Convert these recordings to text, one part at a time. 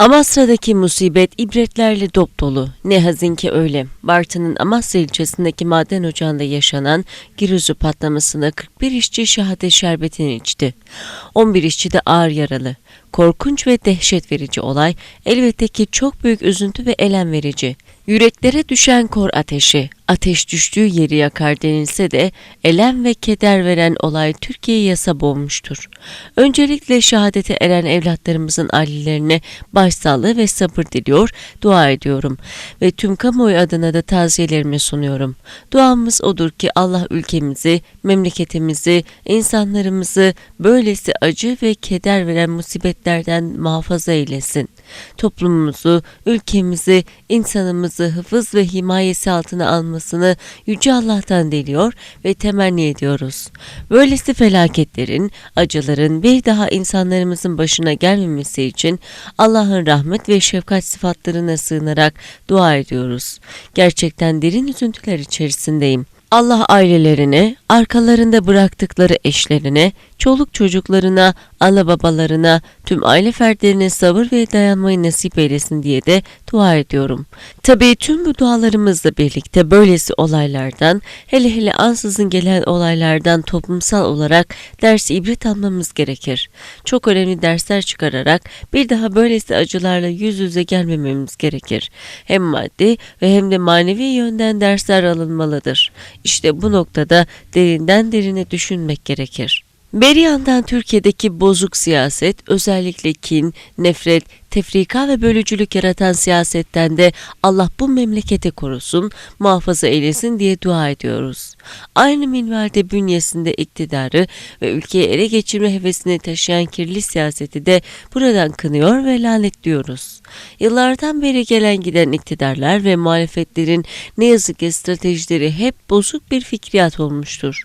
Amasra'daki musibet ibretlerle dop dolu. Ne hazin ki öyle. Bartın'ın Amasra ilçesindeki maden ocağında yaşanan giruzu patlamasına 41 işçi şehadet şerbetini içti. 11 işçi de ağır yaralı. Korkunç ve dehşet verici olay elbette ki çok büyük üzüntü ve elem verici. Yüreklere düşen kor ateşi, ateş düştüğü yeri yakar denilse de elem ve keder veren olay Türkiye'yi yasa boğmuştur. Öncelikle şehadete eren evlatlarımızın ailelerine başsağlığı ve sabır diliyor, dua ediyorum ve tüm kamuoyu adına da taziyelerimi sunuyorum. Duamız odur ki Allah ülkemizi, memleketimizi, insanlarımızı böylesi acı ve keder veren musibetlerden muhafaza eylesin. Toplumumuzu, ülkemizi, insanımızı hıfız ve himayesi altına almasını Yüce Allah'tan diliyor ve temenni ediyoruz. Böylesi felaketlerin, acıların bir daha insanlarımızın başına gelmemesi için Allah'ın rahmet ve şefkat sıfatlarına sığınarak dua ediyoruz. Gerçekten derin üzüntüler içerisindeyim. Allah ailelerine, arkalarında bıraktıkları eşlerine, çoluk çocuklarına, ana babalarına, tüm aile fertlerine sabır ve dayanmayı nasip eylesin diye de dua ediyorum. Tabii tüm bu dualarımızla birlikte böylesi olaylardan, hele hele ansızın gelen olaylardan toplumsal olarak ders ibret almamız gerekir. Çok önemli dersler çıkararak bir daha böylesi acılarla yüz yüze gelmememiz gerekir. Hem maddi ve hem de manevi yönden dersler alınmalıdır. İşte bu noktada derinden derine düşünmek gerekir. Bir yandan Türkiye'deki bozuk siyaset, özellikle kin, nefret, tefrika ve bölücülük yaratan siyasetten de Allah bu memleketi korusun, muhafaza eylesin diye dua ediyoruz. Aynı minvalde bünyesinde iktidarı ve ülkeyi ele geçirme hevesini taşıyan kirli siyaseti de buradan kınıyor ve lanetliyoruz. Yıllardan beri gelen giden iktidarlar ve muhalefetlerin ne yazık ki stratejileri hep bozuk bir fikriyat olmuştur.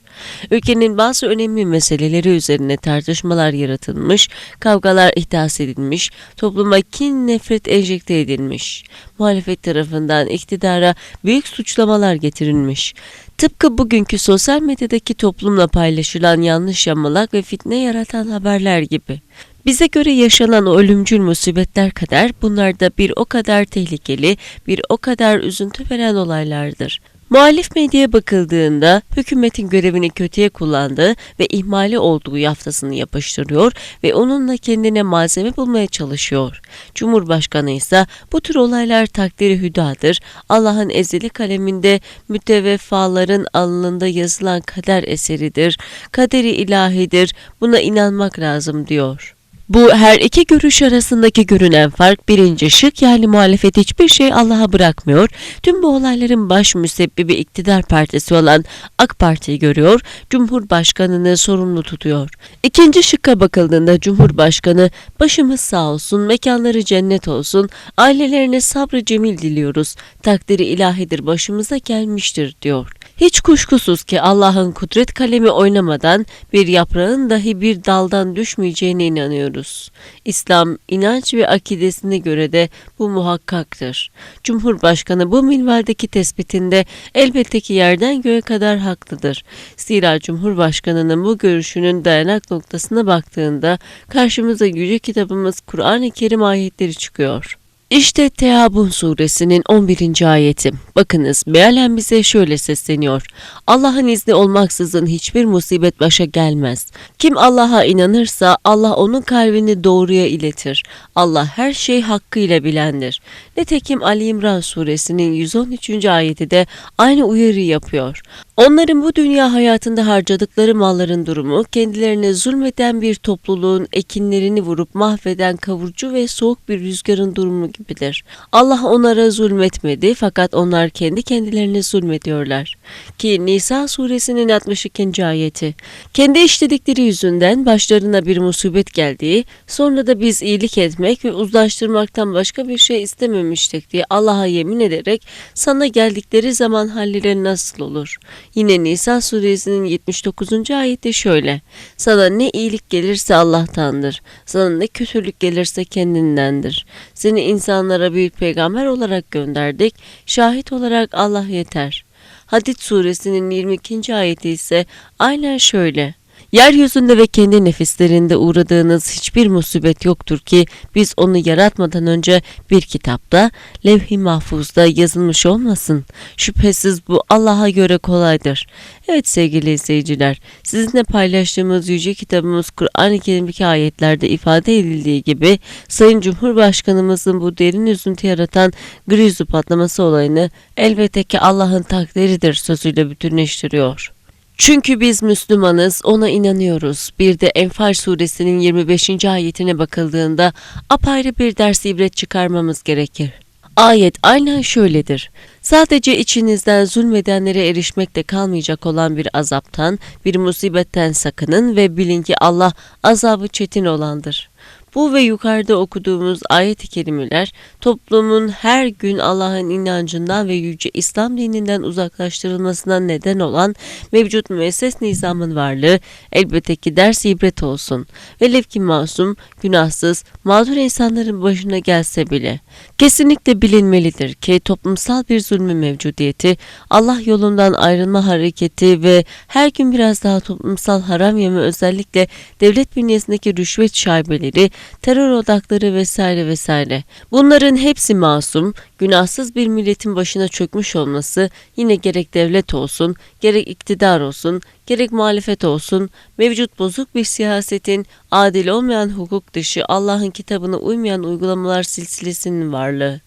Ülkenin bazı önemli meseleleri üzerine tartışmalar yaratılmış, kavgalar ihdas edilmiş, topluma kin nefret enjekte edilmiş. Muhalefet tarafından iktidara büyük suçlamalar getirilmiş. Tıpkı bugünkü sosyal medyadaki toplumla paylaşılan yanlış yamalak ve fitne yaratan haberler gibi. Bize göre yaşanan o ölümcül musibetler kadar bunlar da bir o kadar tehlikeli, bir o kadar üzüntü veren olaylardır. Muhalif medyaya bakıldığında hükümetin görevini kötüye kullandığı ve ihmali olduğu yaftasını yapıştırıyor ve onunla kendine malzeme bulmaya çalışıyor. Cumhurbaşkanı ise bu tür olaylar takdiri hüdadır, Allah'ın ezeli kaleminde müteveffaların alnında yazılan kader eseridir, kaderi ilahidir, buna inanmak lazım diyor. Bu her iki görüş arasındaki görünen fark birinci şık yani muhalefet hiçbir şey Allah'a bırakmıyor. Tüm bu olayların baş müsebbibi iktidar partisi olan AK Parti'yi görüyor, Cumhurbaşkanını sorumlu tutuyor. İkinci şıkka bakıldığında Cumhurbaşkanı başımız sağ olsun, mekanları cennet olsun, ailelerine sabrı cemil diliyoruz, takdiri ilahidir başımıza gelmiştir diyor. Hiç kuşkusuz ki Allah'ın kudret kalemi oynamadan bir yaprağın dahi bir daldan düşmeyeceğine inanıyoruz. İslam inanç ve akidesine göre de bu muhakkaktır. Cumhurbaşkanı bu minvaldeki tespitinde elbette ki yerden göğe kadar haklıdır. Zira Cumhurbaşkanının bu görüşünün dayanak noktasına baktığında karşımıza yüce kitabımız Kur'an-ı Kerim ayetleri çıkıyor. İşte Teabun suresinin 11. ayeti. Bakınız mealen bize şöyle sesleniyor. Allah'ın izni olmaksızın hiçbir musibet başa gelmez. Kim Allah'a inanırsa Allah onun kalbini doğruya iletir. Allah her şey hakkıyla bilendir. Nitekim Ali İmran suresinin 113. ayeti de aynı uyarı yapıyor. Onların bu dünya hayatında harcadıkları malların durumu kendilerine zulmeden bir topluluğun ekinlerini vurup mahveden kavurucu ve soğuk bir rüzgarın durumu gibidir. Allah onlara zulmetmedi fakat onlar kendi kendilerine zulmediyorlar. Ki Nisa suresinin 62. ayeti. Kendi işledikleri yüzünden başlarına bir musibet geldiği, sonra da biz iyilik etmek ve uzlaştırmaktan başka bir şey istememiştik diye Allah'a yemin ederek sana geldikleri zaman halleri nasıl olur? Yine Nisa suresinin 79. ayeti şöyle. Sana ne iyilik gelirse Allah'tandır. Sana ne kötülük gelirse kendindendir. Seni insanlara büyük peygamber olarak gönderdik. Şahit olarak Allah yeter. Hadid suresinin 22. ayeti ise aynen şöyle. Yeryüzünde ve kendi nefislerinde uğradığınız hiçbir musibet yoktur ki biz onu yaratmadan önce bir kitapta, levh-i mahfuzda yazılmış olmasın. Şüphesiz bu Allah'a göre kolaydır. Evet sevgili izleyiciler, sizinle paylaştığımız yüce kitabımız Kur'an-ı Kerim'deki ayetlerde ifade edildiği gibi Sayın Cumhurbaşkanımızın bu derin üzüntü yaratan Grizu patlaması olayını elbette ki Allah'ın takdiridir sözüyle bütünleştiriyor. Çünkü biz Müslümanız, ona inanıyoruz. Bir de Enfal suresinin 25. ayetine bakıldığında apayrı bir ders ibret çıkarmamız gerekir. Ayet aynen şöyledir. Sadece içinizden zulmedenlere erişmekte kalmayacak olan bir azaptan, bir musibetten sakının ve bilin ki Allah azabı çetin olandır. Bu ve yukarıda okuduğumuz ayet-i kerimeler toplumun her gün Allah'ın inancından ve yüce İslam dininden uzaklaştırılmasına neden olan mevcut müesses nizamın varlığı elbette ki ders ibret olsun. Velev ki masum, günahsız, mağdur insanların başına gelse bile. Kesinlikle bilinmelidir ki toplumsal bir zulmü mevcudiyeti, Allah yolundan ayrılma hareketi ve her gün biraz daha toplumsal haram yeme özellikle devlet bünyesindeki rüşvet şaibeleri, terör odakları vesaire vesaire. Bunların hepsi masum, günahsız bir milletin başına çökmüş olması yine gerek devlet olsun, gerek iktidar olsun, gerek muhalefet olsun, mevcut bozuk bir siyasetin, adil olmayan hukuk dışı Allah'ın kitabına uymayan uygulamalar silsilesinin varlığı.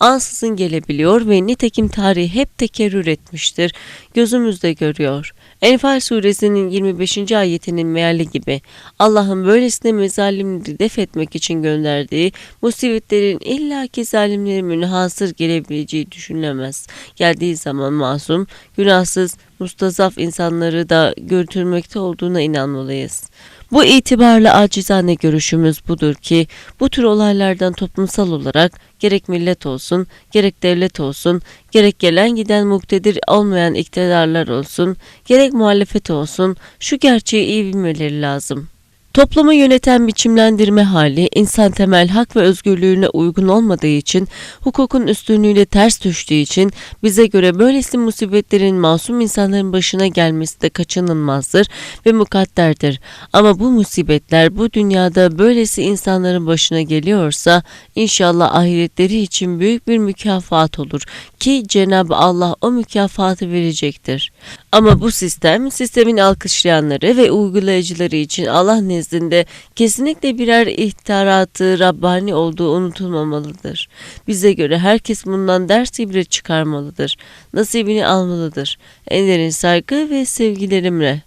Ansızın gelebiliyor ve nitekim tarih hep tekerrür etmiştir. Gözümüzde görüyor. Enfal suresinin 25. ayetinin meali gibi Allah'ın böylesine mezalimleri def etmek için gönderdiği musibetlerin illaki zalimleri münhasır gelebileceği düşünülemez. Geldiği zaman masum, günahsız, mustazaf insanları da götürmekte olduğuna inanmalıyız. Bu itibarla acizane görüşümüz budur ki bu tür olaylardan toplumsal olarak gerek millet olsun, gerek devlet olsun, gerek gelen giden muktedir olmayan iktidarlar olsun, gerek muhalefet olsun şu gerçeği iyi bilmeleri lazım. Toplumu yöneten biçimlendirme hali insan temel hak ve özgürlüğüne uygun olmadığı için, hukukun üstünlüğüyle ters düştüğü için bize göre böylesi musibetlerin masum insanların başına gelmesi de kaçınılmazdır ve mukadderdir. Ama bu musibetler bu dünyada böylesi insanların başına geliyorsa inşallah ahiretleri için büyük bir mükafat olur ki Cenab-ı Allah o mükafatı verecektir. Ama bu sistem, sistemin alkışlayanları ve uygulayıcıları için Allah nezdinde kesinlikle birer ihtaratı Rabbani olduğu unutulmamalıdır. Bize göre herkes bundan ders ibret çıkarmalıdır. Nasibini almalıdır. En derin saygı ve sevgilerimle.